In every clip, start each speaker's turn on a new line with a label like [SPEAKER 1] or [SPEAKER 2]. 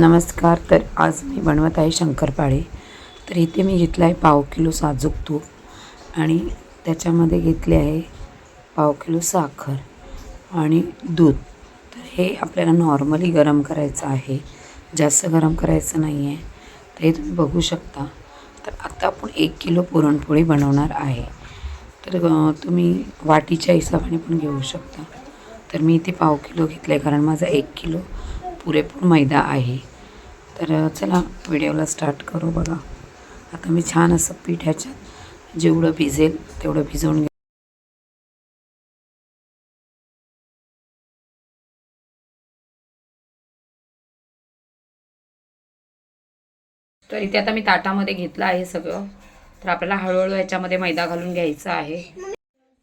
[SPEAKER 1] नमस्कार तर आज मी बनवत आहे शंकरपाळे. तर इथे मी घेतला आहे पाव किलो साजूक तूप आणि त्याच्यामध्ये घेतले आहे पाव किलो साखर आणि दूध. तर हे आपल्याला नॉर्मली गरम करायचं आहे. जास्त गरम करायचं नाही आहे तर हे तुम्ही बघू शकता. तर आता आपण एक किलो पुरणपोळी बनवणार आहे. तर तुम्ही वाटीच्या हिशोबाने पण घेऊ शकता. तर मी इथे पाव किलो घेतलं आहे कारण माझा एक किलो पुरेपूर मैदा आहे. तर चला व्हिडिओला स्टार्ट करू बघा. आता मी छान असं पीठ ह्याच्यात जेवढं भिजेल तेवढं भिजवून घे तर इथे आता मी ताटामध्ये घेतलं आहे सगळं. तर आपल्याला हळूहळू ह्याच्यामध्ये मैदा घालून घ्यायचा आहे.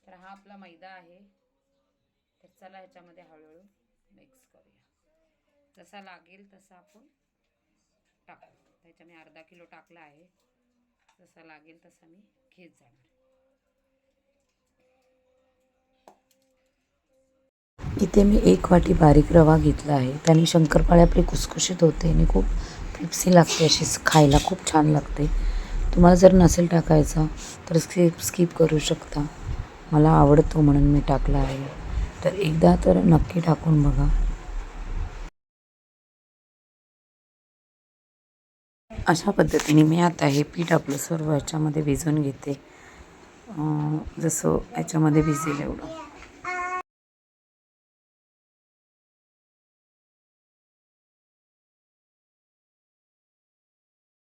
[SPEAKER 1] तर हा आपला मैदा आहे. तर चला ह्याच्यामध्ये हळूहळू मिक्स करूया. जसा लागेल तसा आपण टाकू त्याच्या मी अर्धा किलो टाकला आहे. जसा लागेल तसा मी घेत जाणार. इथे मी एक वाटी बारीक रवा घेतला आहे. त्याने शंकरपाळे आपली कुसकुशीत होते आणि खूप क्रिप्सी लागते अशी. खायला खूप छान लागते. तुम्हाला जर नसेल टाकायचा तर स्किप स्किप करू शकता. मला आवडतो म्हणून मी टाकला आहे. तर एकदा तर नक्की टाकून बघा. अशा पद्धतीने मी आता हे पीठ आपलं सर्व ह्याच्यामध्ये भिजवून घेते. जसं ह्याच्यामध्ये भिजेल एवढं.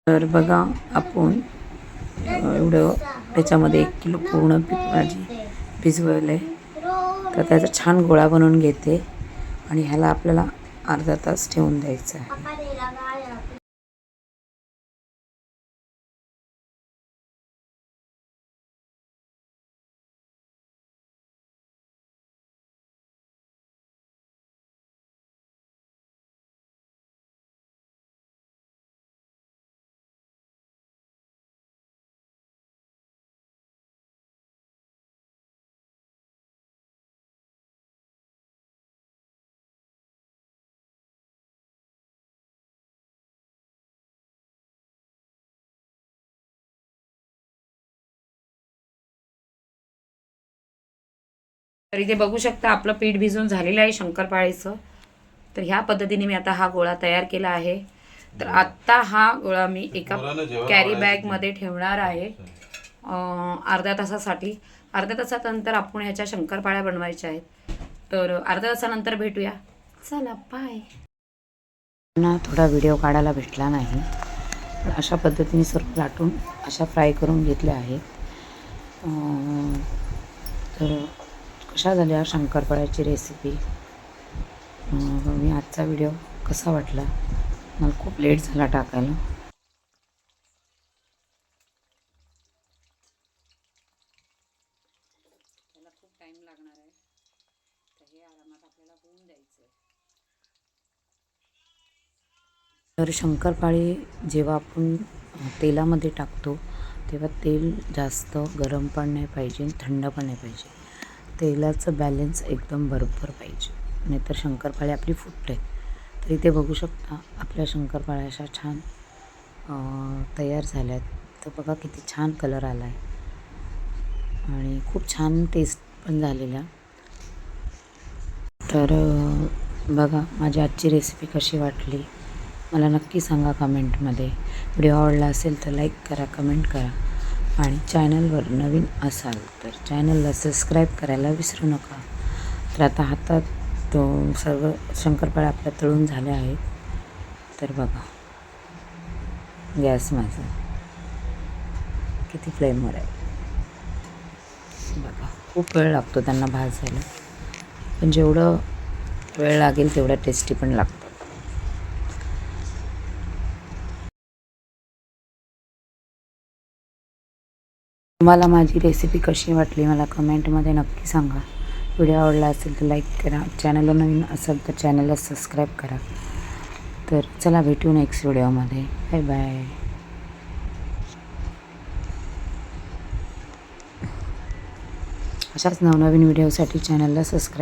[SPEAKER 1] तर बघा आपण एवढं त्याच्यामध्ये एक किलो पूर्ण पीठ भाजी भिजवलं आहे तर त्याचा छान गोळा बनवून घेते. आणि ह्याला आपल्याला अर्धा तास ठेवून द्यायचं आहे. तर इथे बघू शकता आपलं पीठ भिजून झालेलं आहे शंकरपाळीचं. तर ह्या पद्धतीने मी आता हा गोळा तयार केला आहे. तर आत्ता हा गोळा मी एका कॅरी बॅगमध्ये ठेवणार आहे. अं, अर्ध्या तासासाठी. अर्ध्या तासानंतर आपण ह्याच्या शंकरपाळ्या बनवायच्या आहेत. तर अर्ध्या तासानंतर भेटूया. चला बाय ना थोडा व्हिडिओ काढायला भेटला नाही. पण अशा पद्धतीने सर्व लाटून अशा फ्राय करून घेतल्या आहेत. अं, तर कशा झाल्या शंकरपाळ्याची रेसिपी मी आजचा व्हिडिओ कसा वाटला. मला खूप लेट झाला टाकायला. त्याला खूप टाईम लागणार आहे. तर हे आरामात आपल्याला होऊन द्यायचं तर शंकरपाळी जेव्हा आपण तेलामध्ये टाकतो तेव्हा तेल जास्त गरम पण नाही पाहिजे थंड पण नाही पाहिजे. तेलाचं बॅलेन्स एकदम बरोबर पाहिजे. नाहीतर शंकरपाळी आपली फुटते. तर इथे बघू शकता आपल्या शंकरपाळ्या अशा छान तयार झाल्या आहेत तर बघा किती छान कलर आला आहे आणि खूप छान टेस्ट पण झालेला तर बघा माझी आजची रेसिपी कशी वाटली? मला नक्की सांगा कमेंटमध्ये व्हिडिओ आवडला असेल तर लाईक करा कमेंट करा. आणि चॅनलवर नवीन असाल तर चॅनलला सबस्क्राईब करायला विसरू नका. तर आता हातात तो सर्व शंकरपाळ्या आपल्या तळून झाल्या आहेत. तर बघा. गॅस माझा. किती फ्लेमवर आहे. बघा. खूप वेळ लागतो त्यांना भाजायला. पण जेवढं वेळ लागेल तेवढं टेस्टी पण लागतं तुम्हाला माझी रेसिपी कशी वाटली मला कमेंटमध्ये नक्की सांगा. व्हिडिओ आवडला असेल तर लाईक करा. चॅनलला नवीन असेल तर चॅनलला सबस्क्राईब करा. तर चला भेटू नेक्स्ट व्हिडिओमध्ये बाय बाय अशाच नवनवीन व्हिडिओसाठी चॅनलला सबस्क्राईब